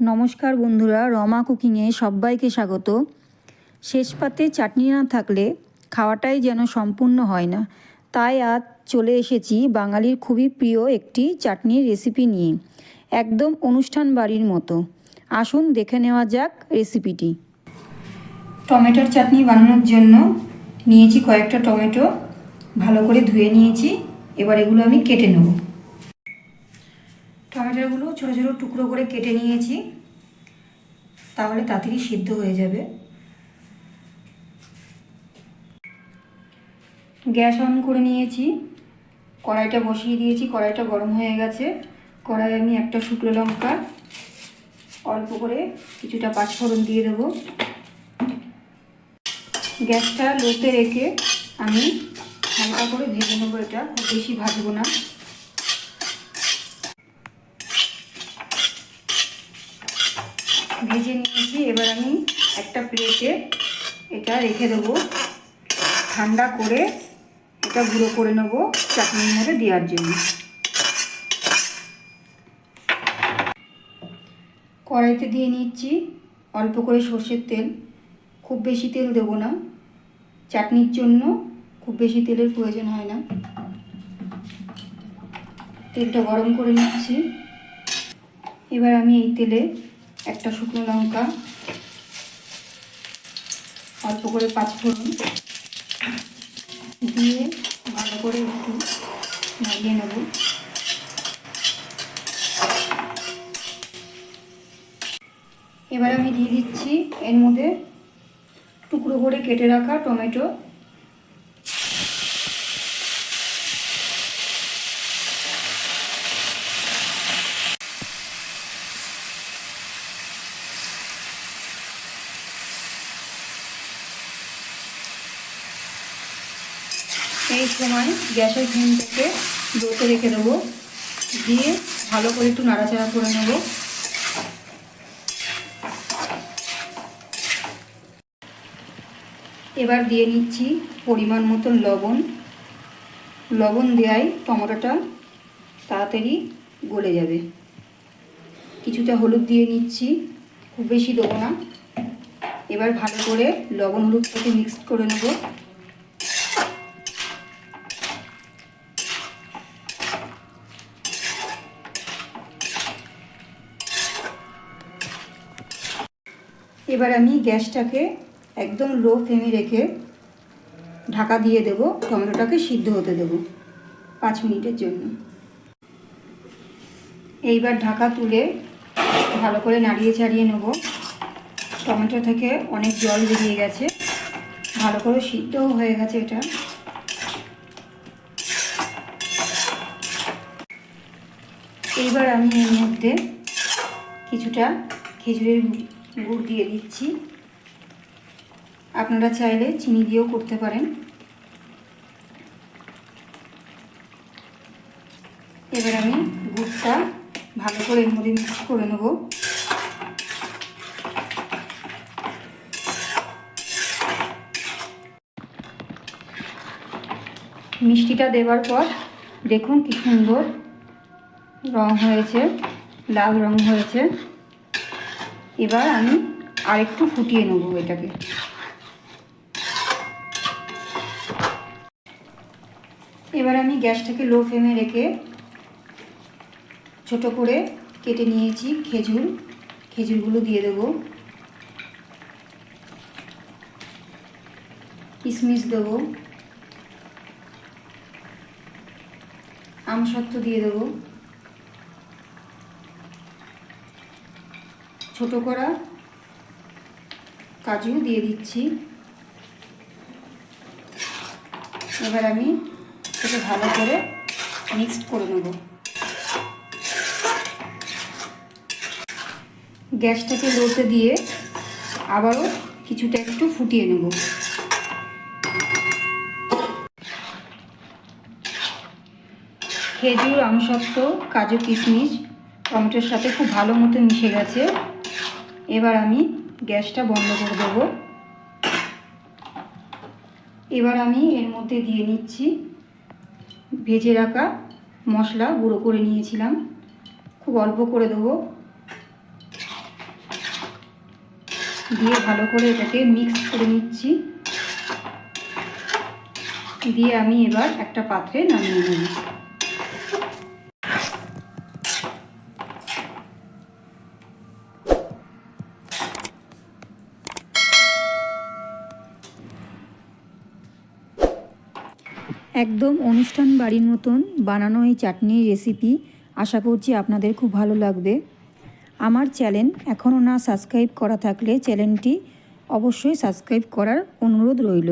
নমস্কার বন্ধুরা, রমা কুকিংয়ে সবাইকে স্বাগত। শেষ পাতে চাটনি না থাকলে খাওয়াটাই যেন সম্পূর্ণ হয় না। তাই আজ চলে এসেছি বাঙালির খুবই প্রিয় একটি চাটনির রেসিপি নিয়ে, একদম অনুষ্ঠান বাড়ির মতো। আসুন দেখে নেওয়া যাক রেসিপিটি। টমেটোর চাটনি বানানোর জন্য নিয়েছি কয়েকটা টমেটো, ভালো করে ধুয়ে নিয়েছি। এবার এগুলো আমি কেটে নেব। টমেটোগুলো ছোটো ছোটো টুকরো করে কেটে নিয়েছি। তাহলে তাড়াতাড়ি সিদ্ধ হয়ে যাবে। গ্যাস অন করে নিয়েছি। কড়াইটা বসিয়ে দিয়েছি। কড়াইটা গরম হয়ে গেছে। কড়াই আমি একটা শুকনো লঙ্কা অল্প করে কিছুটা পাঁচফোড়ন দিয়ে দেবো। গ্যাসটা লোতে রেখে আমি হালকা করে ভেজে নেব এটা। খুব বেশি ভাজবো না। ভেজে নিয়েছি, এবার আমি একটা প্লেটে এটা রেখে দেবো। ঠান্ডা করে এটা গুঁড়ো করে নেব চাটনির মধ্যে দেওয়ার জন্য। কড়াইতে দিয়ে নিচ্ছি অল্প করে সর্ষের তেল। খুব বেশি তেল দেবো না। চাটনির জন্য খুব বেশি তেলের প্রয়োজন হয় না। তেলটা গরম করে নিচ্ছি। এবার আমি এই তেলে একটা শুকনো লঙ্কা, অল্প করে পাঁচফোড়ন দিয়ে ভালো করে একটু নাড়িয়ে নেব। এবার আমি দিয়ে দিচ্ছি এর মধ্যে টুকরো করে কেটে রাখা টমেটো। এই সময় গ্যাসের ফ্লেমটাকে লোতে রেখে দেবো। দিয়ে ভালো করে একটু নাড়াচাড়া করে নেব। এবার দিয়ে নিচ্ছি পরিমাণ মতো লবণ। লবণ দেওয়াই টমেটোটা তাড়াতাড়ি গলে যাবে। কিছুটা হলুদ দিয়ে নিচ্ছি, খুব বেশি দেবো না। এবার ভালো করে লবণ হলুদটাকে মিক্সড করে নেব। এবার আমি গ্যাসটাকে একদম লো ফ্লেমে রেখে ঢাকা দিয়ে দেব, টমেটোটাকে সিদ্ধ হতে দেব পাঁচ মিনিটের জন্য। এইবার ঢাকা তুলে ভালো করে নাড়িয়ে চাড়িয়ে নেব। টমেটো থেকে অনেক জল বেরিয়ে গেছে, ভালো করে সিদ্ধও হয়ে গেছে এটা। এইবার আমি এর মধ্যে কিছুটা খেজুরের গুড় দিয়ে দিচ্ছি। আপনারা চাইলে চিনি দিয়েও করতে পারেন। এবার আমি গুড়টা ভালো করে এর মধ্যে মিক্স করে নেব। মিষ্টিটা দেওয়ার পর দেখুন কি সুন্দর রং হয়েছে, লাল রং হয়েছে। এবার আমি আরেকটু ফুটিয়ে নেব এটাকে। এবার আমি গ্যাসটাকে লো ফ্লেমে রেখে ছোট করে কেটে নিয়েছি খেজুর। খেজুরগুলো দিয়ে দেব। কিশমিশ দেবো। আমসত্ত্ব দিয়ে দেবো। ছোট করা কাজু দিয়ে দিচ্ছি। এবার আমি সেটা ভালো করে মিক্সড করে নেব। গ্যাসটাকে লোতে দিয়ে আবারও কিছুটা একটু ফুটিয়ে নেব। খেজুর আমসত্ত্ব কাজু, কিশমিশ, টমেটোর সাথে খুব ভালো মতো মিশে গেছে। এবার আমি গ্যাসটা বন্ধ করে দেবো। এবার আমি এর মধ্যে দিয়ে নিচ্ছি ভেজে রাখা মশলা গুঁড়ো করে নিয়েছিলাম। খুব অল্প করে দেবো। দিয়ে ভালো করে এটাকে মিক্স করে নিচ্ছি। দিয়ে আমি এবার একটা পাত্রে নামিয়ে নেব। একদম অনুষ্ঠান বাড়ির মতন বানানো এই চাটনির রেসিপি আশা করছি আপনাদের খুব ভালো লাগবে। আমার চ্যানেল এখনও না সাবস্ক্রাইব করা থাকলে চ্যানেলটি অবশ্যই সাবস্ক্রাইব করার অনুরোধ রইল।